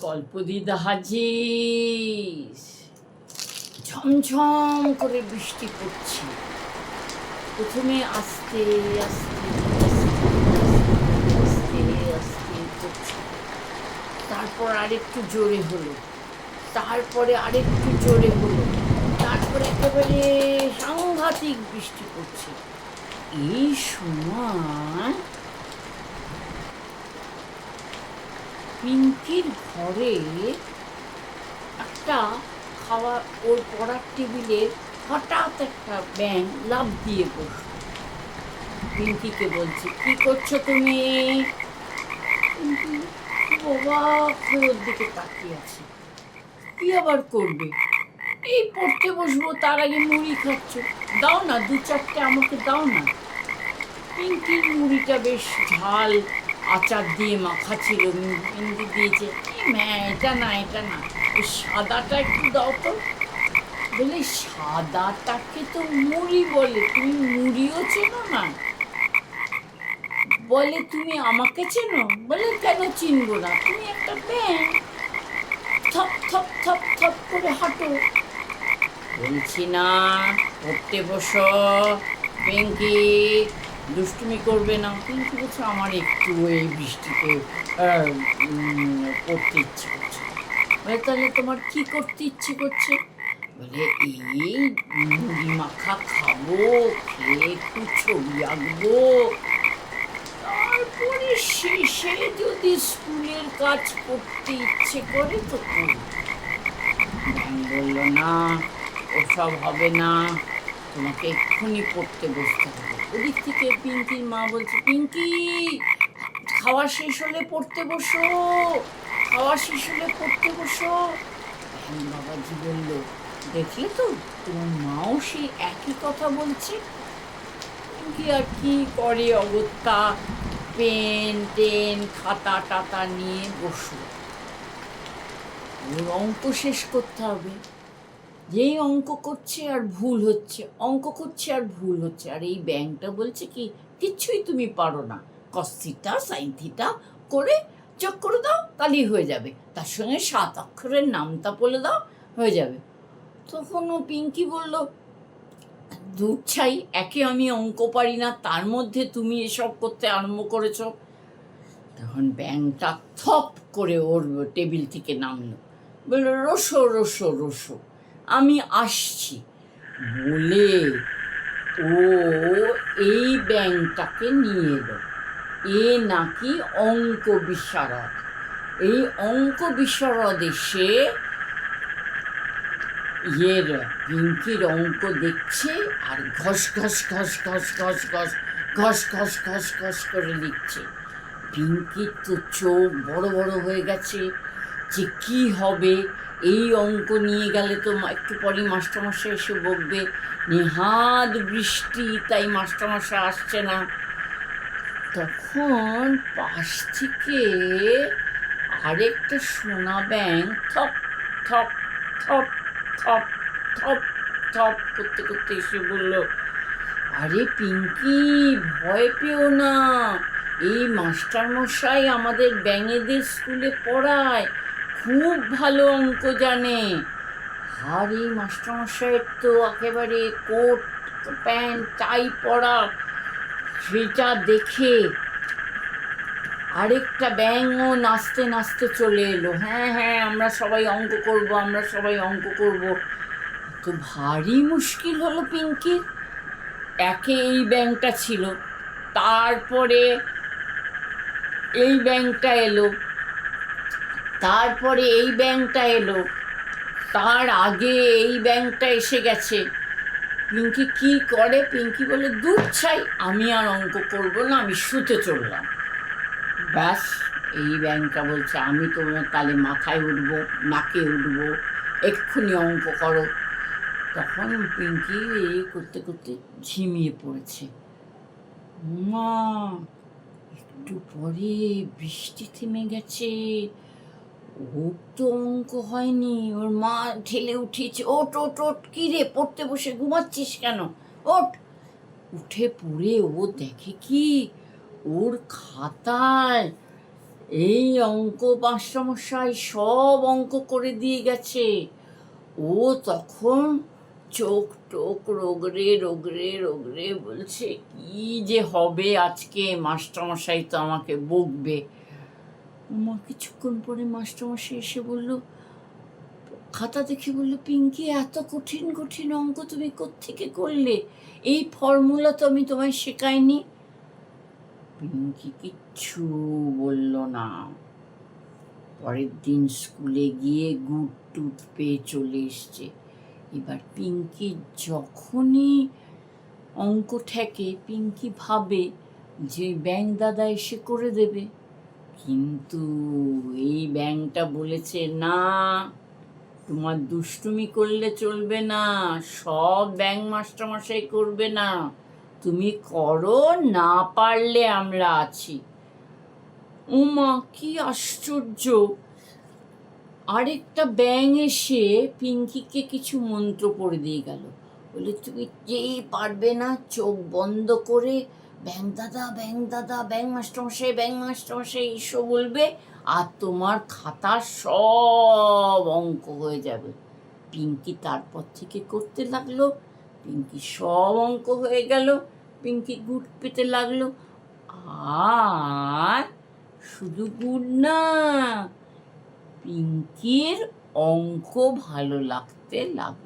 গল্প দিদা হাজির ঝমঝম করে বৃষ্টি পড়ছে। প্রথমে আস্তে আস্তে আস্তে আস্তে পড়ছে। তারপর আরেকটু জোরে হলো। তারপরে আরেকটু জোরে হলো। তারপরে একেবারে সাংঘাতিক বৃষ্টি পড়ছে। এই সময় পিঙ্কির ঘরে একটা খাওয়া, ওর পড়ার টেবিলে হঠাৎ একটা ব্যাং লাভ দিয়ে বসল। পিঙ্কিকে বলছে, কি করছ তুমি? ওর দিকে তাকিয়ে আছে। কি আবার করবে? এই পড়তে বসবো, তার আগে মুড়ি খাচ্ছ। দাও না, দু চারটে আমাকে দাও না। পিঙ্কির মুড়িটা বেশ ঝাল আচার দিয়ে মাখা ছিল। পিঙ্কি দিয়েছে। এটা না এটা না। এই সাদাটা একটু দাও তো। বলে, সাদাটাকে তো মুড়ি বলে। তুমি মুড়িও চেনো না। বলে, তুমি আমাকে চেনো? বলে, কেন চিনবো না? তুমি একটা ব্যাং থপ থপ থপ থপ করে হাঁটো। বলছি, না, পড়তে বসো। পিঙ্কি দুষ্টুমি করবে না। কিন্তু বলছে আমার একটু এই বৃষ্টিতে পড়তে ইচ্ছে করছে। বলে, তাহলে তোমার কি করতে ইচ্ছে করছে? বলে, এই মুড়ি মাখা খাব, খেয়ে একটু ছবি আঁকবো। তারপরে শেষে যদি স্কুলের কাজ করতে ইচ্ছে করে তো করব। বলল না, ওসব হবে না। তোমাকে এক্ষুনি পড়তে বসতে হবে। ওদিক থেকে পিঙ্কির মা বলছে, পিঙ্কি, খাওয়া শেষ হলে পড়তে বসো। খাওয়া শেষ হলে পড়তে বসো। ম্যাম বাবাজি বলল, দেখলে তো, তোমার মাও সেই একই কথা বলছে। পিঙ্কি আর কি করে অগত্যা? পেন, টেন, খাতা, টাতা নিয়ে বসল। ওর অঙ্ক শেষ করতে হবে। যেই অঙ্ক করছে আর ভুল হচ্ছে, অঙ্ক করছে আর ভুল হচ্ছে, আর এই ব্যাংকটা বলছে কি কিচ্ছুই তুমি পারো না। কস্তিটা সাইথিটা করে চোখ করে দাও, তাহলেই হয়ে যাবে। তার সঙ্গে সাত অক্ষরের নামটা বলে দাও, হয়ে যাবে। তখন ও পিঙ্কি বলল দূর ছাই, একে আমি অঙ্ক পারি না, তার মধ্যে তুমি এসব করতে আরম্ভ করেছ। তখন ব্যাংকটা থপ করে ওর টেবিল থেকে নামলো। বলল, রসো রসো রসো। আমি আসছি। বলে ও এই ব্যাংকটাকে নিয়ে এলো। এ নাকি অঙ্ক বিশারদ। এই অঙ্ক বিশারদ এসে ইয়ের পিঙ্কির অঙ্ক দেখছে আর ঘস ঘস ঘস ঘস ঘস ঘস ঘস ঘস ঘস ঘস করে লিখছে। পিঙ্কির তো চোখ বড় বড় হয়ে গেছে। যে কি হবে? এই অঙ্ক নিয়ে গেলে তো একটু পরই মাস্টারমশাই এসে বকবে। নেহাত বৃষ্টি, তাই মাস্টারমশাই আসছে না। তখন পাশ থেকে আরেকটা সোনা ব্যাংক থপ থপ থপ থপ থপ থপ করতে করতে এসে বলল, আরে পিঙ্কি, ভয় পেও না। এই মাস্টারমশাই আমাদের ব্যাঙেদের স্কুলে পড়ায়। খুব ভালো অঙ্ক জানে। এই মাস্টারমশাইয়ের তো একেবারে কোট, প্যান্ট, টাই পরা, সেটা দেখে আরেকটা ব্যাঙও নাচতে নাচতে চলে এলো। হ্যাঁ হ্যাঁ আমরা সবাই অঙ্ক করব, আমরা সবাই অঙ্ক করব। তো ভারী মুশকিল হলো পিঙ্কির একে এই ব্যাংকটা ছিল। তারপরে এই ব্যাংকটা এলো। তারপরে এই ব্যাংকটা এলো। তার আগে এই ব্যাংকটা এসে গেছে। পিঙ্কি কি করে? পিঙ্কি বলে দূর চাই, আমি আর অঙ্ক করব না, আমি শুতে চললাম। ব্যাস, এই ব্যাংকটা বলছে, আমি তোমার তালে মাথায় উঠবো, নাকে উঠবো, এক্ষুনি অঙ্ক করো। তখন পিঙ্কি এই করতে করতে ঝিমিয়ে পড়েছে। মা, একটু পরে বৃষ্টি থেমে গেছে। ওর তো অঙ্ক হয়নি। ওর মা ঠেলে উঠিয়েছে ওট ওট ওট কি রে? পড়তে বসে ঘুমাচ্ছিস কেন? ওট উঠে পড়ে ও দেখে কি? ওর খাতায় এই অঙ্ক মাস্টারমশাই সব অঙ্ক করে দিয়ে গেছে। ও তখন চোখ টোক রোগরে রোগরে রোগরে বলছে, কি যে হবে আজকে? মাস্টারমশাই তো আমাকে বকবে। কিছুক্ষণ পরে মাস্টারমশাই এসে বলল, খাতা দেখে বলল, পিঙ্কি, এত কঠিন কঠিন অঙ্ক তুমি কোত্থেকে করলে? এই ফর্মুলা তো আমি তোমায় শেখাইনি। পিঙ্কি কিচ্ছু বলল না। পরের দিন স্কুলে গিয়ে গুড টুট পেয়ে চলে এসছে। এবার পিঙ্কি যখনই অঙ্ক ঠেকে, পিঙ্কি ভাবে যে ব্যাংক দাদা এসে করে দেবে। কিন্তু এই ব্যাংকটা বলেছে, না, তোমার দুষ্টুমি করলে চলবে না, সব ব্যাংক মাস্টারমশাই করবে না। তুমি করো, না পারলে আমরা আছি। উমা, কি আশ্চর্য। আরেকটা ব্যাং এসে পিঙ্কিকে কিছু মন্ত্র পড়ে দিয়ে গেল। বলে, তুমি যেই পারবে না, চোখ বন্ধ করে ব্যাং দাদা ব্যাং দাদা, ব্যাং মাস্টারমশাই ব্যাং মাস্টারমশাই এসব বলবে, আর তোমার খাতা সব অঙ্ক হয়ে যাবে। পিঙ্কি তারপর থেকে করতে লাগল, পিঙ্কি সব অঙ্ক হয়ে গেল, পিঙ্কি গুড পেতে লাগল। আর শুধু গুড না, পিঙ্কির অঙ্ক ভালো লাগতে লাগল।